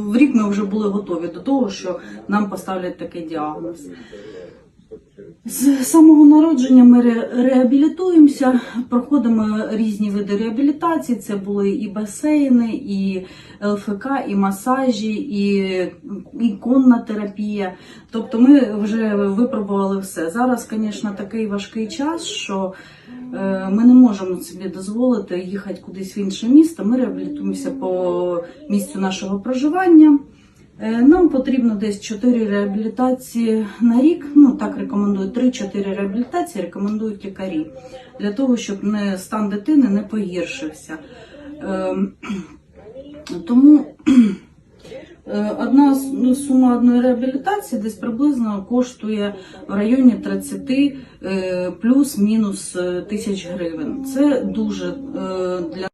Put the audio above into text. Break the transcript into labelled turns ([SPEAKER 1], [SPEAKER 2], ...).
[SPEAKER 1] В рік ми вже були готові до того, що нам поставлять такий діагноз. З самого народження ми ре- реабілітуємося, проходимо різні види реабілітації. Це були і басейни, і ЛФК, і масажі, і, і конна терапія. Тобто ми вже випробували все. Зараз, звісно, такий важкий час, що е, ми не можемо собі дозволити їхати кудись в інше місто. Ми реабілітуємося по місцю нашого проживання. Е, Нам потрібно десь 4 реабілітації на рік. Ну так рекомендують 3-4 реабілітації, рекомендують лікарі для того, щоб не стан дитини не погіршився. Ем, Тому е, одна ну, сума одної реабілітації десь приблизно коштує в районі 30 е, плюс-мінус тисяч гривень. Це дуже для